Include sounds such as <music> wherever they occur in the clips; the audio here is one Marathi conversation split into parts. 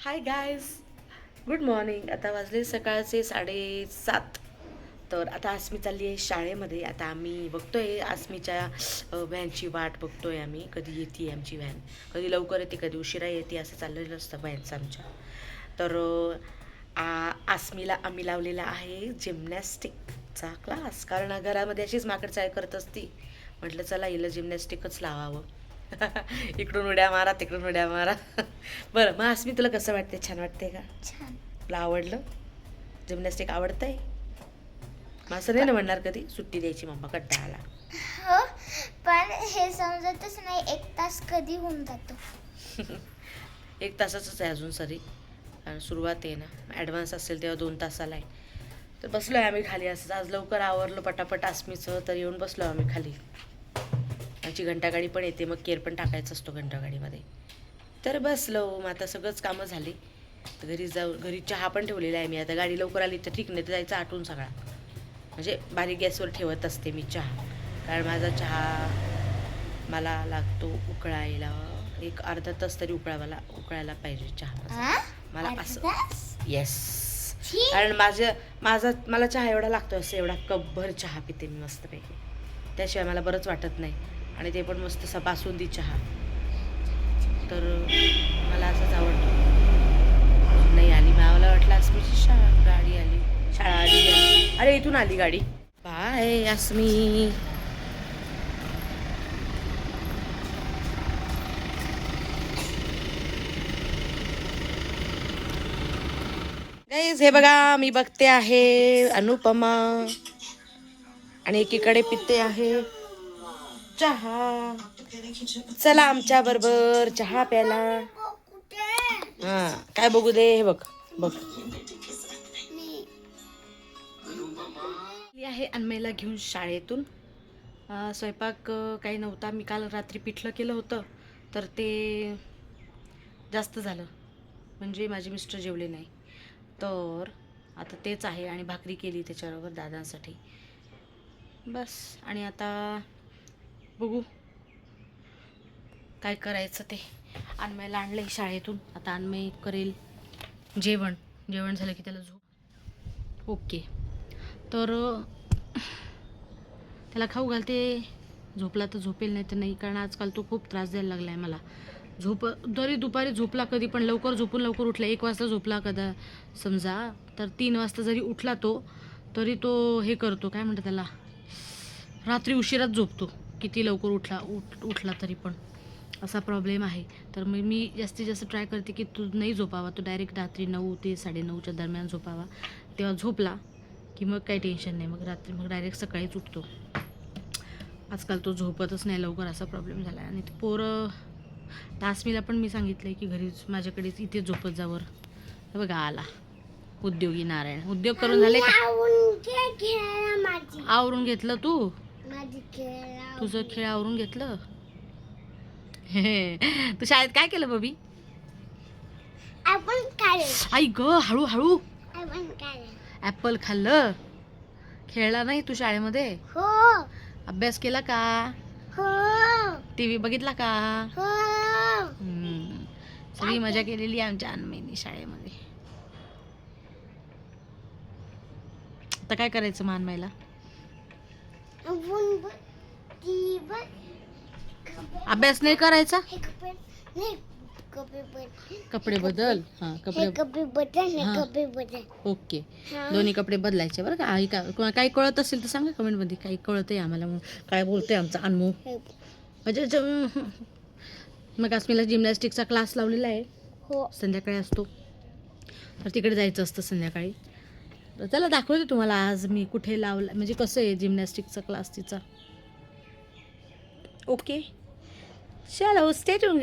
हाय गायज गुड मॉर्निंग आता वाजले सकाळचे साडेसात. तर आता आसमी चालली आहे शाळेमध्ये. आता आम्ही बघतो आहे आसमीच्या व्हॅनची वाट बघतो आहे आम्ही. कधी येते आमची व्हॅन. कधी लवकर येते कधी उशिरा येते असं चाललेलं असतं व्हॅनचं आमच्या. तर आ आसमीला आम्ही लावलेला आहे जिमनॅस्टिकचा क्लास. कारण घरामध्ये अशीच माकड चाय करत असती. म्हटलं चला हिला जिमनॅस्टिकच लावावं. <laughs> इकडून उड्या मारा तिकडून उड्या मारा. बरं मग अस्मी तुला कसं वाटते छान वाटते का? छान. तुला आवडलं? जिमनॅस्टिक आवडतंय? मग असं नाही ना म्हणणार कधी? सुट्टी द्यायची मम्मा कंटाळा आला हो पण हे समजतच नाही एक तास कधी होऊन जातो. <laughs> एक तासाचंच आहे अजून सरी. कारण सुरुवात आहे ना. ॲडव्हान्स असेल तेव्हा दोन तासाला आहे. तर बसलो आहे आम्ही खाली असं आज लवकर आवरलो पटापट आसमीचं तर येऊन बसलो आम्ही खाली. आमची घंटागाडी पण येते मग केर पण टाकायचा असतो घंटागाडीमध्ये. तर बसलो मग आता सगळंच कामं झाली. तर घरी जाऊ घरी चहा पण ठेवलेला आहे मी. आता गाडी लवकर आली तर ठीक नाही तर जायचं आटून सगळा. म्हणजे बारीक गॅसवर ठेवत असते मी चहा. कारण माझा चहा मला लागतो उकळायला एक अर्धा तास तरी उकळायला उकळायला पाहिजे चहा? मला असं? येस. कारण माझं माझा मला चहा एवढा लागतो असं एवढा कपभर चहा पिते मी मस्तपैकी. त्याशिवाय मला बरंच वाटत नाही. आणि ते पण मस्त असा बासुंदी चहा. तर मला असंच आवडतं. नाही आली मला वाटलं अस्मीची शाळा गाडी आली. शाळा आली अरे इथून आली गाडी. बाय अस्मी. गाईज हे बघा मी बघते आहे अनुपमा. आणि एकीकडे पिते आहे. चहा. चला आमच्या बरोबर चहा प्याला हा काय बघू दे हे बघ बघ. मी आहे अन्मयला घेऊन शाळेतून. स्वयंपाक काही नव्हता. मी काल रात्री पिठलं केलं होतं तर ते जास्त झालं. म्हणजे माझे मिस्टर जेवले नाही. तर आता तेच आहे आणि भाकरी केली त्याच्याबरोबर दादांसाठी. बस. आणि आता बघू. काय करायचं ते? अन्मयला आणलं आहे शाळेतून. आता अन्मय करेल जेवण. जेवण झालं की त्याला झोप. ओके. तर त्याला खाऊ घालते. झोपला तर झोपेल नाही तर नाही कारण आजकाल तो खूप त्रास द्यायला लागला आहे मला. झोप तरी दुपारी झोपला कधी पण लवकर झोपून लवकर उठला. एक वाजता झोपला कदा समजा. तर तीन वाजता जरी उठला तो तरी तो हे करतो. काय म्हणतात त्याला? रात्री उशिराच झोपतो. किती लवकर उठला उठ उठला तरी पण असा प्रॉब्लेम आहे. तर मग मी जास्तीत जास्त ट्राय करते की तू नाही झोपावा तो डायरेक्ट रात्री नऊ ते साडेनऊच्या दरम्यान झोपावा. तेव्हा झोपला की मग काही टेन्शन नाही मग रात्री मग डायरेक्ट सकाळीच उठतो. आजकाल तो झोपतच नाही लवकर असा प्रॉब्लेम झाला आणि ते पोरं तासमीला पण मी सांगितलं आहे की घरीच माझ्याकडेच इथे झोपत जावर बघा आला. उद्योगी नारायण. उद्योग करून झाले का? आवरून घेतलं तू? तुझं खेळ आवरून घेतलं? तू शाळेत काय केलं बबी? आई ग हळू हळू ॲपल खाल्लं? खेळला नाही तू शाळेमध्ये? हो. अभ्यास केला का? हो. टी व्ही बघितला का? हो. हम्म. सगळी मजा केलेली आमच्या अनमेनी शाळेमध्ये. आता काय करायचं मानमायला अभ्यास नाही करायचा? कपडे बदल. हां कपडे कपडे बदल हे. कपडे बदल. ओके. हा. दोन्ही कपडे बदलायचे बरं का? आई का कोणा- काही कळत असेल तर सांगा कमेंटमध्ये. काही कळत आहे आम्हाला काय बोलतोय आमचा अनमू? हे- म्हणजे ज- मग अस्मीला जिमनॅस्टिकचा क्लास लावलेला आहे. हो. संध्याकाळी असतो. तर तिकडे जायचं असतं संध्याकाळी. चला दाखवते तुम्हाला आज मी कुठे लावला म्हणजे कसं आहे जिमनॅस्टिकचा क्लास तिचा. ओके चलो स्टे ट्यून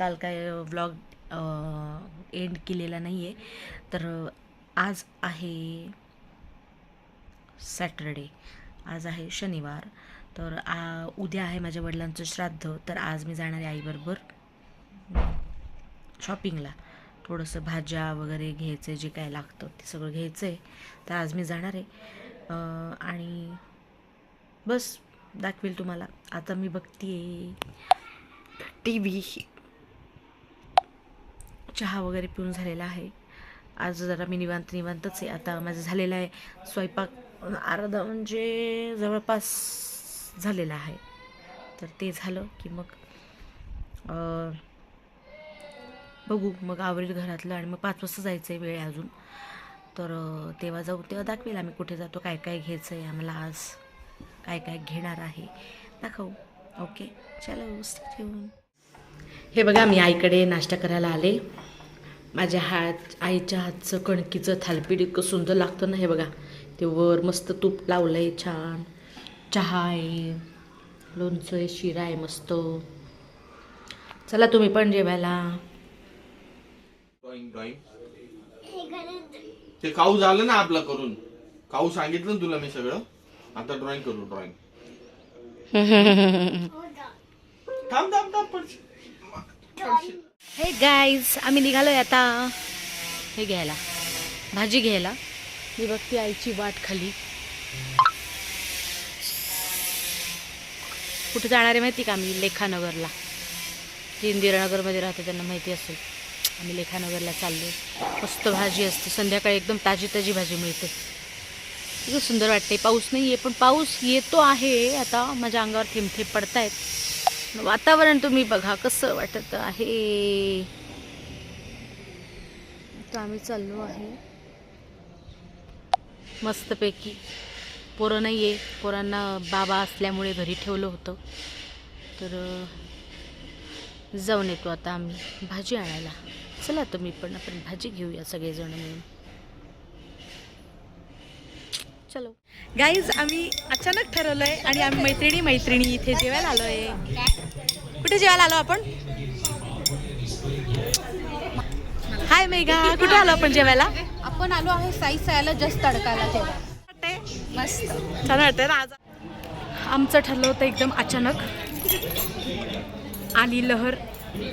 काल काय व्लॉग एंड केलेला नाही आहे तर आज आहे सॅटरडे आज आहे शनिवार. तर आ, उद्या आहे माझ्या वडिलांचं श्राद्ध. तर आज मी जाणार आहे आईबरोबर शॉपिंगला थोडंसं भाज्या वगैरे घ्यायचं जे काय लागतं ते सगळं घ्यायचं आहे तर आज मी जाणार आहे. आणि बस दाखवेल तुम्हाला. आता मी बघते टी व्ही चहा वगैरे पिऊन झालेला आहे. आज जरा मी निवांत निवांतच आहे. आता माझं झालेलं आहे स्वयंपाक. अर्धा म्हणजे जवळपास झालेला आहे. तर ते झालं की मग बघू. मग आवरेल घरातलं आणि मग पाच वाजता जायचं आहे वेळ आहे अजून. तर तेव्हा जाऊ तेव्हा दाखवेल आम्ही कुठे जातो काय काय घ्यायचं आहे आम्हाला आज. काय काय घेणार आहे. दाखवू. ओके? चलो ठेवून. हे बघा मी आईकडे नाश्ता करायला आले. माझ्या हात आईच्या हातचं कणकीचं थालपीठ इतकं सुंदर लागतं ना हे बघा. ते वर मस्त तूप लावलं आहे छान. चहा आहे लोणचं आहे शिरा आहे मस्त. चला तुम्ही पण जेवायला. Drawing drawing. घरात ते काऊ झालं ना आपलं करून. काऊ सांगितलं ना तुला मी सगळं. आता ड्रॉइंग करू ड्रॉइंग. <laughs> थांब थांब थांब पडशील. हे गाईज आम्ही निघालोय आता. हे घ्यायला. भाजी घ्यायला. मी बघते आईची वाट खाली. कुठे जाणार आहे माहिती का आम्ही? लेखानगरला. जे इंदिरानगरमध्ये राहते त्यांना माहिती असेल. आम्ही लेखानगरला चाललो मस्त भाजी असते. संध्याकाळी एकदम ताजी ताजी भाजी मिळते. इतकं सुंदर वाटते पाऊस नाही आहे पण पाऊस येतो आहे. आता माझ्या अंगावर थेंब थेंब पडतायत. वातावरण तुम्ही बघा कसं वाटत आहे? आता आम्ही चाललो आहे. मस्तपैकी. पोरं नाही आहे पोरांना बाबा असल्यामुळे घरी ठेवलं होतं. तर जाऊन येतो आता आम्ही. भाजी आणायला. चला तुम्ही पण आपण भाजी घेऊया सगळेजण मिळून. चलो. गाईज आम्ही अचानक ठरवलंय आणि आम्ही मैत्रिणी मैत्रिणी इथे जेवायला आलोय. कुठे जेवायला आलो आपण? हाय मेघा कुठे आलो आपण जेवायला? आपण आलो आहे साई सायला जस्ट तडकाला तेव्हा मस्त. छान वाटतंय ना आज? आमचं ठरलं होतं एकदम अचानक. आली लहर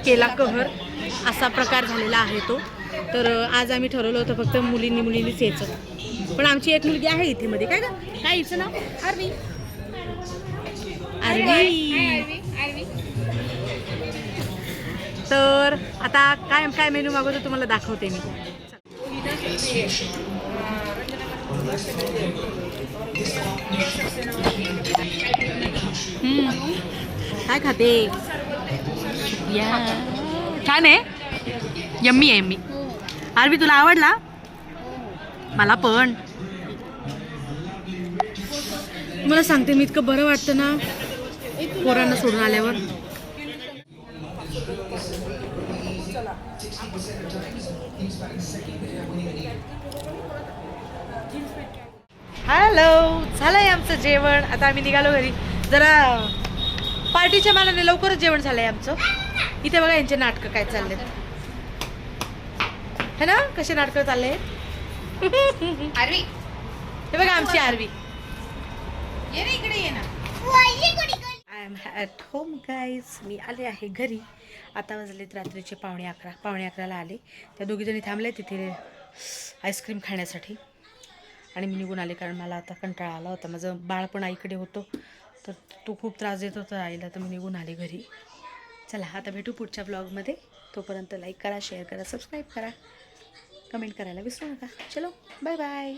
केला कहर असा प्रकार झालेला आहे तो. तर आज आम्ही ठरवलं होतं फक्त मुलींनी मुलींनीच यायचं. पण आमची एक मुलगी आहे इथे मध्ये. काय का काय हिचं नाव? आरवी आरवी तर आता काय काय मेनू मागवतो तुम्हाला दाखवते मी. काय खाते? या. छान आहे. यम्मी आहे मी. अरबी तुला आवडला? मला पण. मला सांगते मी इतकं बरं वाटतं ना पोरांना सोडून आल्यावर. हॅलो झालंय आमचं जेवण. आता आम्ही निघालो घरी. जरा पार्टीच्या मानाने लवकरच जेवण झालंय आमचं. इथे बघा यांचे नाटकं काय चालले है ना? कसे नाटकं चालले? आरवी. हे बघा आमची आरवी. ये ना इकडे ये ना. I am at home guys मी आले आहे घरी. आता वाजलेत रात्रीचे पावणे अकरा. पावणे अकराला आले. त्या दोघीजणी थांबले तिथे आईस्क्रीम खाण्यासाठी. आणि मी निघून आले कारण मला आता कंटाळा आला होता. माझं बाळ पण आईकडे होतं. तर तो खूप त्रास देत होता आईला तर मी निघून आले घरी. चला आता भेटू पुढच्या ब्लॉगमध्ये तोपर्यंत लाईक करा शेअर करा सबस्क्राईब करा. कमेंट करायला विसरू नका. चलो बाय बाय